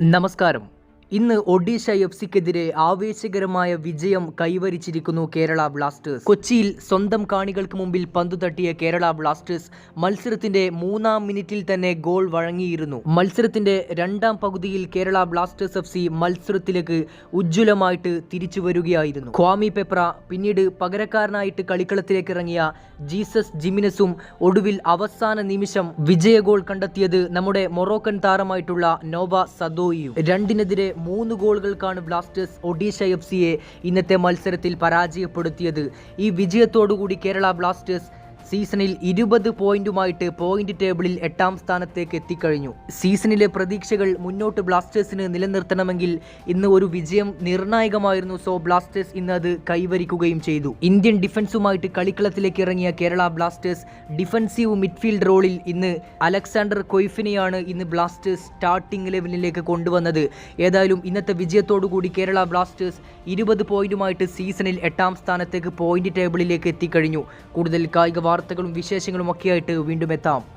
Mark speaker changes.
Speaker 1: നമസ്കാരം. ഇന്ന് ഒഡീഷ എഫ് സിക്കെതിരെ ആവേശകരമായ വിജയം കൈവരിച്ചിരിക്കുന്നു കേരള ബ്ലാസ്റ്റേഴ്സ്. കൊച്ചിയിൽ സ്വന്തം കാണികൾക്ക് മുമ്പിൽ പന്തു തട്ടിയ കേരള ബ്ലാസ്റ്റേഴ്സ് മത്സരത്തിന്റെ മൂന്നാം മിനിറ്റിൽ തന്നെ ഗോൾ വഴങ്ങിയിരുന്നു. മത്സരത്തിന്റെ രണ്ടാം പകുതിയിൽ കേരള ബ്ലാസ്റ്റേഴ്സ് എഫ് സി മത്സരത്തിലേക്ക് ഉജ്ജ്വലമായിട്ട് തിരിച്ചു വരികയായിരുന്നു. ക്വാമി പെപ്ര പിന്നീട് പകരക്കാരനായിട്ട് കളിക്കളത്തിലേക്ക് ഇറങ്ങിയ ജീസസ് ജിമിനസും ഒടുവിൽ അവസാന നിമിഷം വിജയ ഗോൾ കണ്ടെത്തിയത് നമ്മുടെ മൊറോക്കൻ താരമായിട്ടുള്ള നോവ സദോയിയും. രണ്ടിനെതിരെ മൂന്ന് ഗോളുകൾക്കാണ് ബ്ലാസ്റ്റേഴ്സ് ഒഡീഷ എഫ് സിയെ ഇന്നത്തെ മത്സരത്തിൽ പരാജയപ്പെടുത്തിയത്. ഈ വിജയത്തോടുകൂടി കേരള ബ്ലാസ്റ്റേഴ്സ് സീസണിൽ ഇരുപത് പോയിന്റുമായിട്ട് പോയിന്റ് ടേബിളിൽ എട്ടാം സ്ഥാനത്തേക്ക് എത്തിക്കഴിഞ്ഞു. സീസണിലെ പ്രതീക്ഷകൾ മുന്നോട്ട് ബ്ലാസ്റ്റേഴ്സിന് നിലനിർത്തണമെങ്കിൽ ഇന്ന് ഒരു വിജയം നിർണായകമായിരുന്നു. സോ ബ്ലാസ്റ്റേഴ്സ് ഇന്ന് അത് കൈവരിക്കുകയും ചെയ്തു. ഇന്ത്യൻ ഡിഫൻസുമായിട്ട് കളിക്കളത്തിലേക്ക് ഇറങ്ങിയ കേരള ബ്ലാസ്റ്റേഴ്സ് ഡിഫൻസീവ് മിഡ്ഫീൽഡ് റോളിൽ ഇന്ന് അലക്സാണ്ടർ കൊയ്ഫിനെയാണ് ഇന്ന് ബ്ലാസ്റ്റേഴ്സ് സ്റ്റാർട്ടിംഗ് ലെവലിലേക്ക് കൊണ്ടുവന്നത്. ഏതായാലും ഇന്നത്തെ വിജയത്തോടുകൂടി കേരള ബ്ലാസ്റ്റേഴ്സ് ഇരുപത് പോയിന്റുമായിട്ട് സീസണിൽ എട്ടാം സ്ഥാനത്തേക്ക് പോയിന്റ് ടേബിളിലേക്ക് എത്തിക്കഴിഞ്ഞു. കൂടുതൽ കായിക വാർത്തകളും വിശേഷങ്ങളും ഒക്കെയായിട്ട് വീണ്ടും എത്താം.